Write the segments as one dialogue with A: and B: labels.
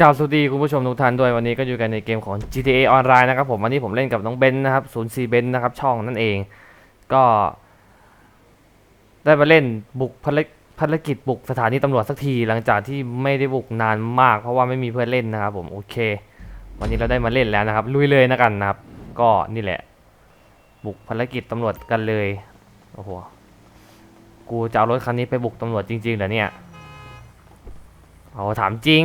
A: กล่าวสวัสดีคุณผู้ชมทุกท่านด้วยวันนี้ก็อยู่กันในเกมของ GTA ออนไลน์นะครับผมวันนี้ผมเล่นกับน้องเบนซ์นะครับ0 4เบนซ์นะครับช่องนั่นเอง ก็ ได้มาเล่นบุกภารกภารกิจบุกสถานีตำรวจสักทีหลังจากที่ไม่ได้บุกนานมาก เพราะว่าไม่มีเพื่อนเล่นนะครับผมโอเค วันนี้เราได้มาเล่นแล้วนะครับ ลุยเลยนะกันนะครับ ก็นี่แหละ บุกภารกิจตำรวจกันเลยโอ้โหกูจะเอารถคันนี้ไปบุกตำรวจจริงๆเหรอเนี่ยเอาถามจริง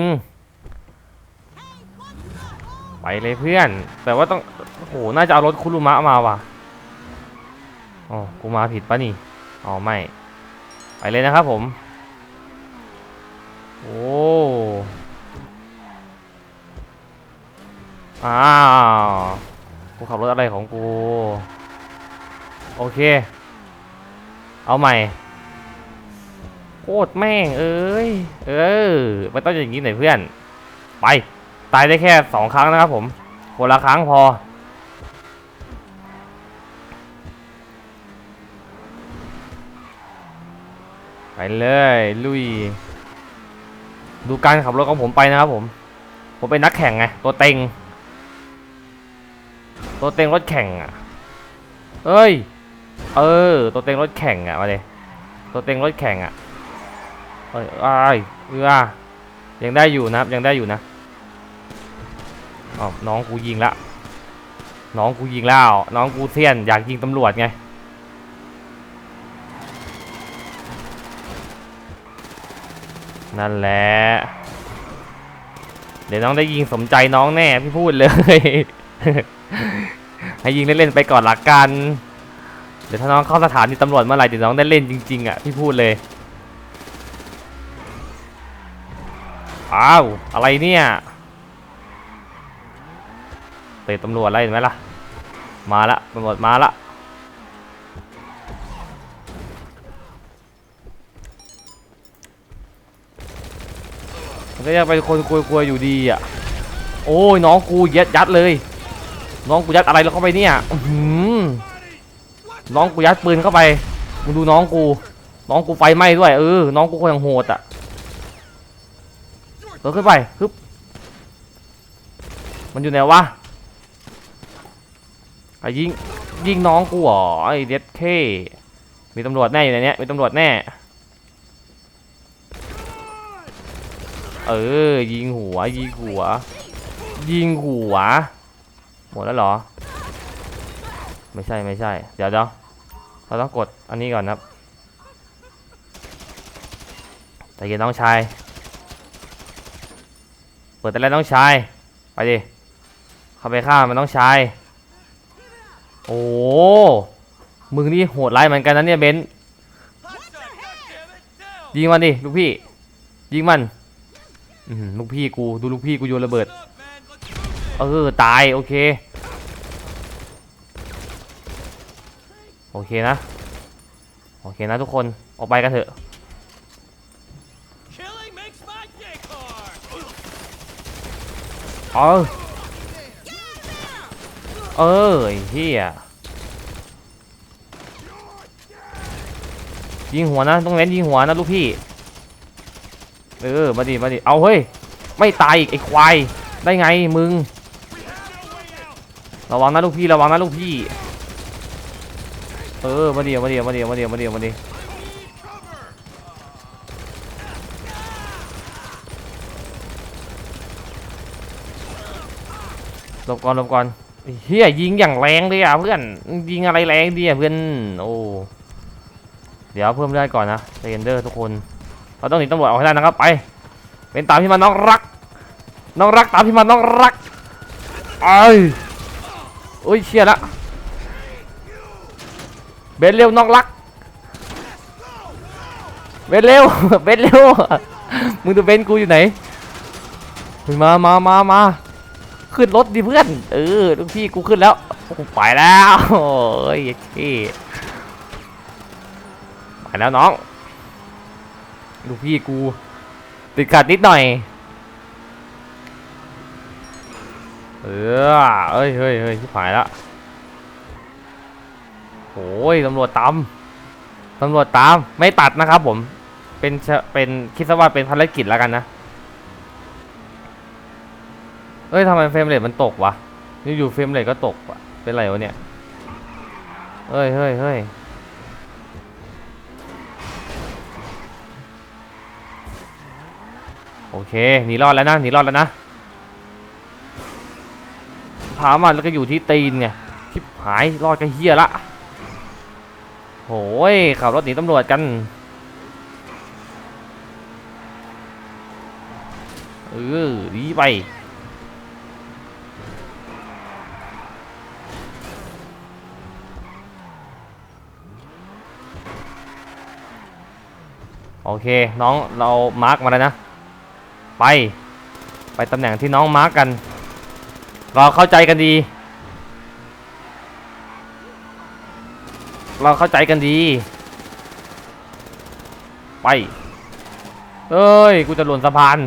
A: ไปเลยเพื่อน แต่ว่าต้องโอ้โหน่าจะเอารถคุรุมะมาว่ะอ๋อกูมาผิดปะนี่อ๋อไม่ ไปเลยนะครับผม โอ้อ้าวกูขับรถอะไรของกู โอเค เอาใหม่โคตรแม่งเอ้ย เออมันต้องอย่างนี้หน่อยเพื่อน ไป ตายได้แค่สองครั้งนะครับผมคนละครั้งพอ ไปเลยลุย ดูการขับรถของผมไปนะครับผม ผมเป็นนักแข่งไง ตัวเต็ง ตัวเต็งรถแข่งอะเอ้ย เออ ตัวเต็งรถแข่งอะมาเลยตัวเต็งรถแข่งอะเอ้ยอ้ายเออยังได้อยู่นะครับยังได้อยู่นะ อ๋อน้องกูยิงละ น้องกูยิงแล้ว น้องกูเซียน อยากยิงตำรวจไง นั่นแหละ เดี๋ยวน้องได้ยิงสมใจน้องแน่พี่พูดเลย ให้ยิงเล่นๆไปก่อนละกัน เดี๋ยวถ้าน้องเข้าสถานีตำรวจเมื่อไหร่เดี๋ยวน้องได้เล่นจริงๆอะพี่พูดเลยอ้าว อะไรเนี่ย ตะตำรวจอะไรเห็นไหมล่ะ มาละตำรวจมาละมันก็ยังเป็นคนกลัวๆอยู่ดีอะ โอ้ยน้องกูยัดยัดเลย น้องกูยัดอะไรแล้วเข้าไปเนี่ยน้องกูยัดปืนเข้าไปมึงดูน้องกู น้องกูไฟไหม้ด้วยเออ น้องกูก็ยังโหดอะเดินขึ้นไปฮึบมันอยู่ไหนวะ ไอ้ยิงยิงน้องกูเหรอไอ้เด็ดเคมีตำรวจแน่อยู่ในนี้มีตำรวจแน่ เออ ยิงหัว ยิงหัว ยิงหัว หมดแล้วเหรอ ไม่ใช่ไม่ใช่ เดี๋ยวเดี๋ยวเราต้องกดอันนี้ก่อนนะครับแต่เย็นน้องชาย เปิดแต่แล้วน้องชาย ไปดิ เข้าไปฆ่ามันน้องชาย โอ้ มึงนี่โหดร้ายเหมือนกันนะเนี่ยเบนยิงมันดิ ลูกพี่ ยิงมันลูกพี่กู ดูลูกพี่กูโยนระเบิด เออ ตาย โอเค โอเคนะ โอเคนะทุกคน ออกไปกันเถอะ เออ เออเหี้ยยิงหัวนะต้องเน้นยิงหัวนะลูกพี่ เออมาดิมาดิเอาเฮ้ยไม่ตายอีกไอ้ควายได้ไงมึงระวังนะลูกพี่ระวังนะลูกพี่ เออมาเดียวมาเดียวมาเดียวมาเดียวมาเดียวมาเดียวหลบก่อนหลบก่อน เฮียยิงอย่างแรงเลยอะเพื่อนยิงอะไรแรงดีอะเพื่อนโอ้เดี๋ยวเพิ่มเลือดก่อนนะเรนเดอร์ทุกคนเราต้องหนีตำรวจออกให้ได้นะครับไป เป็นตามพี่มาน้องรัก น้องรักตามพี่มาน้องรักไอ้ยโอ้ยเชียละเบนเร็วน้องรักเบนเร็วเบนเร็วมึงดูเบนกูอยู่ไหนมามามามา ขึ้นรถดิเพื่อน เออลูกพี่กูขึ้นแล้วกูไปแล้วโอ้ยพี่ไปแล้วน้อง ลูกพี่กู ติดขัดนิดหน่อย เออเอ้ยเฮ้ยเฮ้ยชิบหายละโอ้ยตำรวจตามตำรวจตามไม่ตัดนะครับผม เป็นเชเป็นคิดซะว่าเป็นภารกิจแล้วกันนะ เอ้ยทำไมเฟรมเรทมันตกวะอยู่ๆเฟรมเรทก็ตกวะเป็นไรวะเนี่ยเฮ้ยเฮ้ยเฮ้ยโอเคหนีรอดแล้วนะหนีรอดแล้วนะพามันแล้วก็อยู่ที่ตีนไงชิบหายรอดก็เฮียละโอ้ยขับรถหนีตำรวจกันเออดีไป อเค น้องเรามาร์กมาแล้วนะ ไป ไปตำแหน่งที่น้องมาร์กกัน เราเข้าใจกันดี เราเข้าใจกันดี ไป เอ้ย กูจะหล่นสะพาน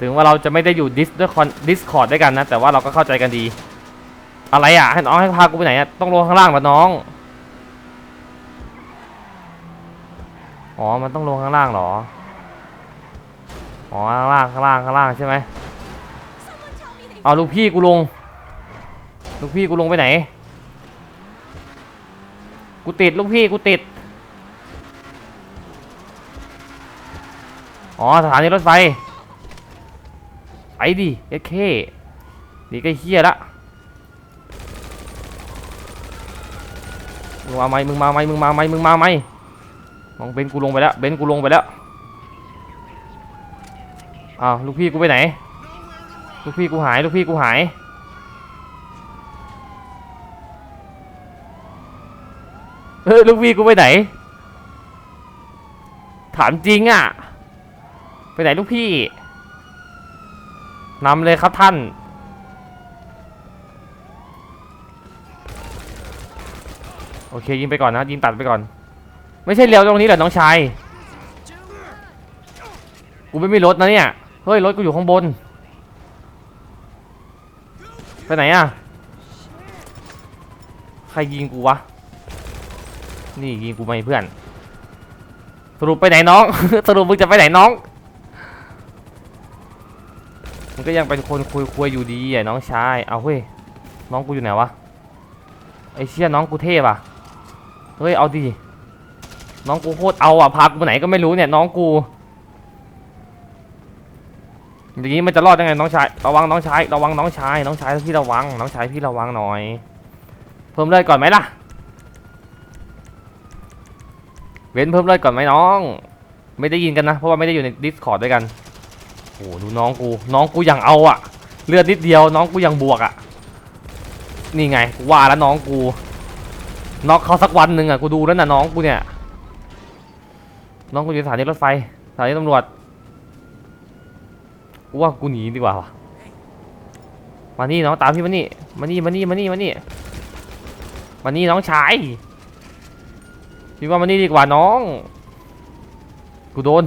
A: ถึงว่าเราจะไม่ได้อยู่ดิสด้วยคอนดิสคอร์ดด้วยกันนะ แต่ว่าเราก็เข้าใจกันดี อะไรอะ ให้น้องให้พากูไปไหนอะ ต้องลงข้างล่างเหน้อง อ๋อ มันต้องลงข้างล่างเหรอ อ๋อ ข้างล่าง ข้างล่าง ข้างล่างใช่ไหมเอาลูกพี่กูลง ลูกพี่กูลงไปไหน กูติดลูกพี่กูติด อ๋อสถานีรถไฟ ไปดิเอเคนี่ก็เฮียละมึงมาไหมมึงมาไหมมึงมาไหมมึงมาไหม มองเบนกูลงไปแล้ว เบนกูลงไปแล้ว อ้าวลูกพี่กูไปไหน ลูกพี่กูหาย ลูกพี่กูหาย เฮ้ยลูกพี่กูไปไหน ถามจริงอะ ไปไหนลูกพี่ นำเลยครับท่านโอเคยิงไปก่อนนะยิงตัดไปก่อน ไม่ใช่เลี้ยวตรงนี้เหรอน้องชายกูไม่มีรถนะเนี่ยเฮ้ยรถกูอยู่ข้างบน ไปไหนอะใครยิงกูวะนี่ยิงกูไหมเพื่อน สรุปไปไหนน้อง สรุปมึงจะไปไหนน้องมันก็ยังเป็นคนคุยคุยอยู่ดีอะน้องชายเอาเฮ้ยน้องกูอยู่ไหนวะไอเชี่ยน้องกูเทพอะเฮ้ยเอาดิ น้องกูโคตรเอาอะพากูไปไหนก็ไม่รู้เนี่ยน้องกูอย่างนี้มันจะรอดยังไงน้องชายระวังน้องชายระวังน้องชายน้องชายพี่ระวัง น้องชายพี่ระวังหน่อย เพิ่มเลือดก่อนไหมล่ะ เว้นเพิ่มเลือดก่อนไหมน้อง ไม่ได้ยินกันนะ เพราะว่าไม่ได้อยู่ใน Discord ด้วยกันโอ้ดูน้องกูน้องกูยังเอาอะเลือดนิดเดียวน้องกูยังบวกอะนี่ไงกูว่าแล้วน้องกูน็อกเขาสักวันหนึ่งอะกูดูแล้วนะน้องกูเนี่ย น้องกูอยู่สถานีรถไฟสถานีตำรวจกูว่ากูหนีดีกว่าวะมานี่น้องตามพี่มานี่มานี่มานี่มานี่มานี่มานี่น้องชายพี่ว่ามานี่ดีกว่าน้องกูโดน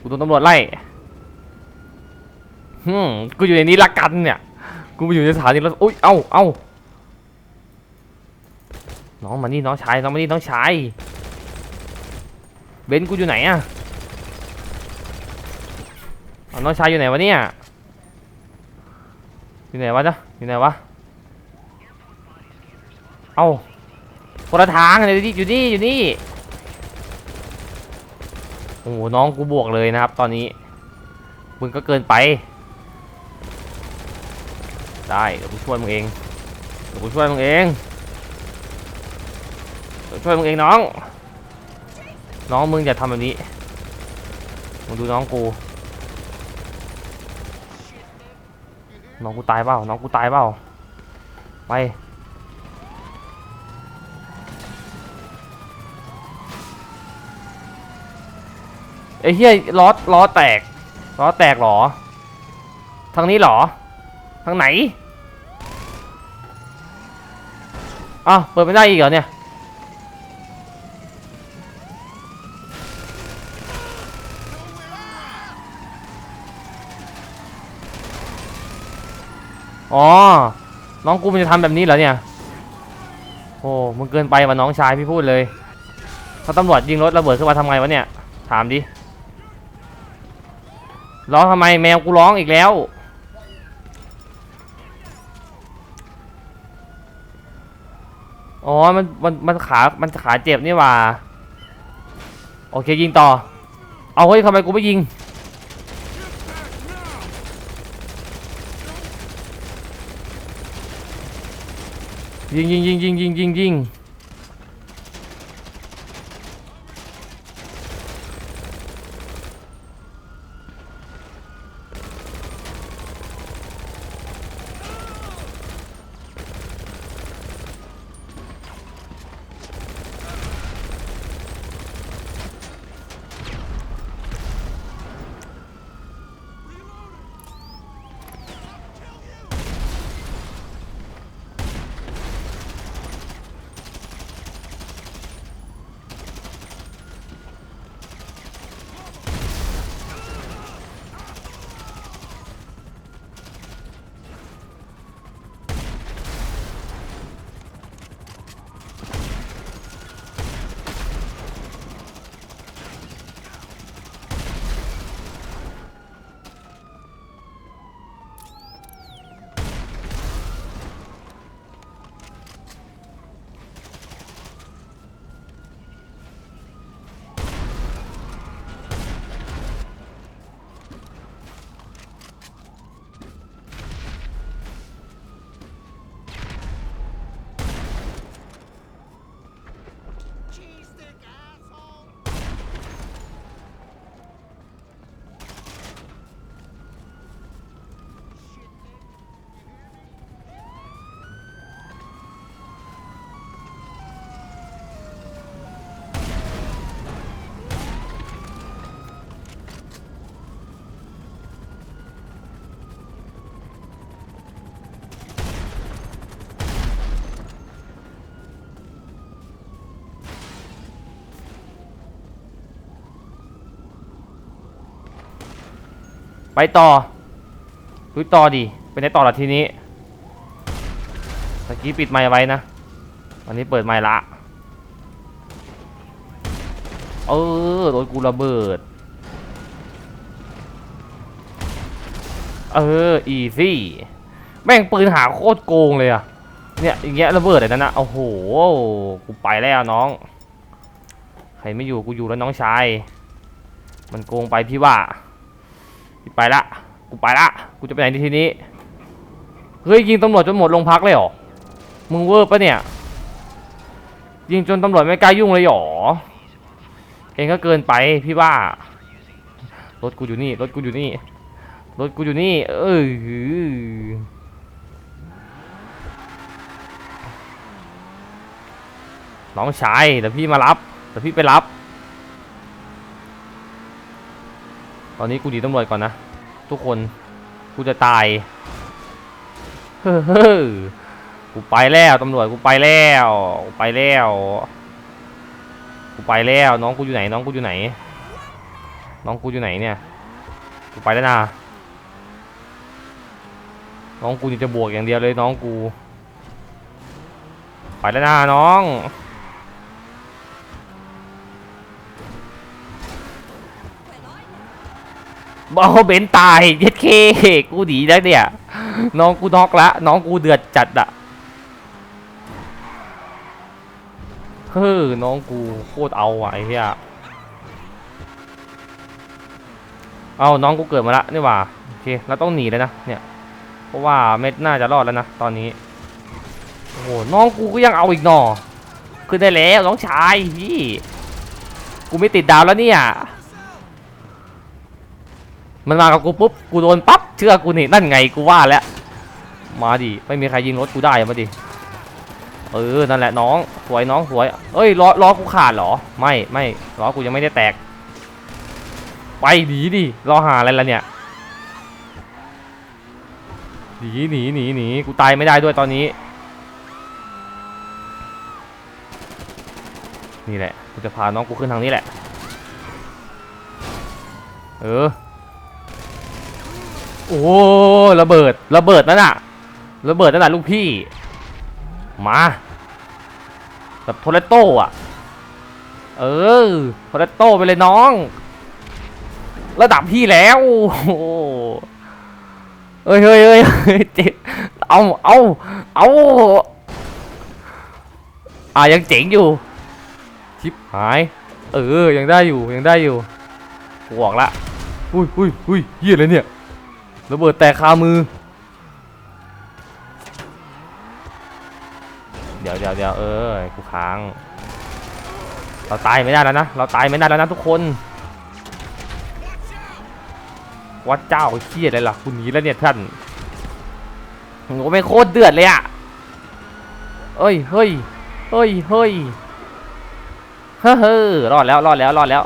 A: กูโดนตำรวจไล่ฮึมกูอยู่ในนี้ละกันเนี่ยกูมาอยู่ในสถานีรถอุ้ยเอ้าเอ้าน้องมานี่น้องชายน้องมานี่น้องชาย เบนกูอยู่ไหนอะน้องชายอยู่ไหนวะเนี่ย อยู่ไหนวะจ๊ะอยู่ไหนวะ เอ้าคนละทางเลยดิอยู่นี่อยู่นี่ โอ้โหน้องกูบวกเลยนะครับ ตอนนี้ มึงก็เกินไป ได้เดี๋ยวกูช่วยมึงเอง เดี๋ยวกูช่วยมึงเอง เดี๋ยวช่วยมึงเองน้อง น้องมึงอย่าทำแบบนี้ มึงดูน้องกู น้องกูตายเปล่า น้องกูตายเปล่า ไป ไอ้เหี้ยล้อล้อแตก ล้อแตกเหรอ ทางนี้เหรอ ทางไหน อ้าว เปิดไม่ได้อีกเหรอเนี่ย อ๋อ น้องกูมันจะทำแบบนี้เหรอเนี่ย โอ้มึงเกินไปว่ะน้องชายพี่พูดเลยถ้าตำรวจยิงรถระเบิดขึ้นมาทำไงวะเนี่ย ถามดิ ร้องทำไมแมวกูร้องอีกแล้ว อ๋อ มัน มัน มันขา มันขาเจ็บนี่ว่า โอเคยิงต่อ เอาเฮ้ยทำไมกูไม่ยิง ยิงยิงยิงยิงยิงยิงยิง ไปต่อลุยต่อดิไปไหนต่อละทีนี้ตะกี้ปิดไมค์ไว้นะวันนี้เปิดไมค์ละเออโดนกูระเบิด เอออีซี่แม่งปืนหาโคตรโกงเลยอะเนี่ยอย่างเงี้ยระเบิดเลยนั่นนะโอ้โหกูไปแล้วน้อง ใครไม่อยู่กูอยู่แล้วน้องชาย มันโกงไปพี่ว่า ไปละ กูไปละ กูจะไปไหนทีนี้ เฮ้ยยิงตำรวจจนหมดโรงพักเลยหรอ มึงเวอร์ปะเนี่ย ยิงจนตำรวจไม่กล้ายุ่งเลยเหรอ เองก็เกินไปพี่ว่า รถกูอยู่นี่ รถกูอยู่นี่ รถกูอยู่นี่ เออน้องชายเดี๋ยวพี่มารับเดี๋ยวพี่ไปรับ ตอนนี้กูหนีตำรวจก่อนนะ ทุกคนกูจะตายเฮ้อเฮ้อกูไปแล้วตำรวจกูไปแล้วกูไปแล้วกูไปแล้วน้องกูอยู่ไหนน้องกูอยู่ไหน น้องกูอยู่ไหนเนี่ยกูไปแล้วนะน้องกูนี่จะบวกอย่างเดียวเลยน้องกู ไปแล้วนะน้อง บอลเบนตายเย็ดเคกูดีแล้วเนี่ย น้องกูน็อกละ น้องกูเดือดจัดอะเฮ้อน้องกูโคตรเอาอะไอ้เหี้ยเอาน้องกูเกิดมาละนี่ว่าโอเคเราต้องหนีเลยนะเนี่ย เพราะว่าเม็ดน่าจะรอดแล้วนะตอนนี้โอ้โหน้องกูก็ยังเอาอีกหนอขึ้นได้แล้วน้องชายพี่กูไม่ติดดาวแล้วเนี่ย มันมากับกูปุ๊บกูโดนปั๊บเชื่อกูนี่นั่นไงกูว่าแล้วมาดิไม่มีใครยิงรถกูได้มาดิเออนั่นแหละน้องสวยน้องสวยเอ้ยล้อล้อกูขาดเหรอไม่ไม่ล้อกูยังไม่ได้แตก ไปหนีดิรอหาอะไรล่ะเนี่ยหนีหนีหนีหนีกูตายไม่ได้ด้วยตอนนี้นี่แหละกูจะพาน้องกูขึ้นทางนี้แหละ เออ โอ้ระเบิดระเบิดนั่นน่ะระเบิดนั่นน่ะลูกพี่ มาแบบโทเลโต้อะเออโทเลโต้ไปเลยน้อง ระดับพี่แล้วโอ้เฮ้ยเฮ้ยเฮ้ยเจ๋งเอาเอาเอาอะยังเจ๋งอยู่ชิบหาย เออยังได้อยู่ยังได้อยู่บวกละอุ้ยอุ้ยอุ้ยเฮียอะไรเนี่ย ระเบิดแตกคามือ เดี๋ยวเดี๋ยวเดี๋ยวเออกูค้าง เราตายไม่ได้แล้วนะ เราตายไม่ได้แล้วนะทุกคน วัดเจ้าเฮียอะไรล่ะคุณหนีแล้วเนี่ยท่านโอ้ไม่โคตรเดือดเลยอะเอ้ย เฮ้ย เฮ้ย เฮ้ย เฮ้อเฮ้อรอดแล้ว รอดแล้ว รอดแล้ว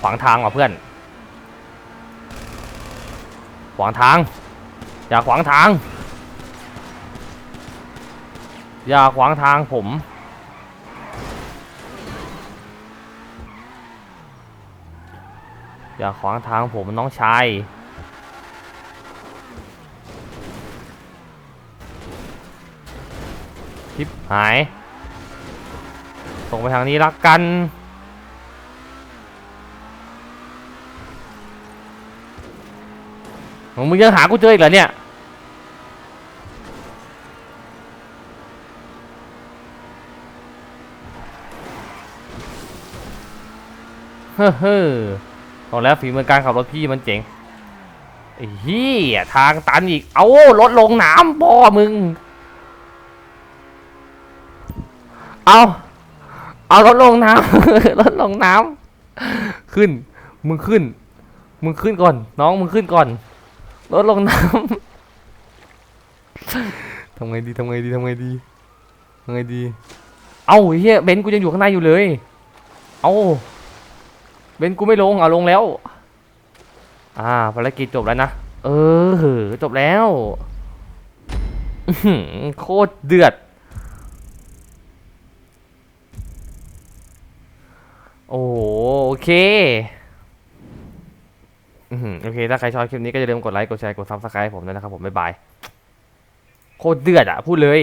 A: ขวางทางว่ะเพื่อน ขวางทาง อย่าขวางทาง อย่าขวางทางผม อย่าขวางทางผมน้องชายคลิปหายส่งไปทางนี้ละกัน มึงยังหากูเจออีกเหรอเนี่ย เฮ้อเฮ้อบอกแล้วฝีมือการขับรถพี่มันเจ๋งไอ้เหี้ยทางตันอีก เอารถลงน้ำพ่อมึง เอา เอารถลงน้ำรถลงน้ำขึ้น มึงขึ้น มึงขึ้นก่อน น้องมึงขึ้นก่อน รถลงน้ำ ทำไงดีทำไงดีทำไงดีทำไงดี เอาไอ้เฮียเบนซ์กูยังอยู่ข้างในอยู่เลย เอาเบนซ์กูไม่ลงเอาลงแล้ว อ่าภารกิจจบแล้วนะ เออจบแล้วอื้อหือโคตรเดือด โอ้โหโอเคอื้อหือ โอเค ถ้าใครชอบคลิปนี้ก็อย่าลืมกดไลค์ กดแชร์ กดซับสไครต์ผมด้วยนะครับผม บ๊ายบาย โคตรเดือดอะ พูดเลย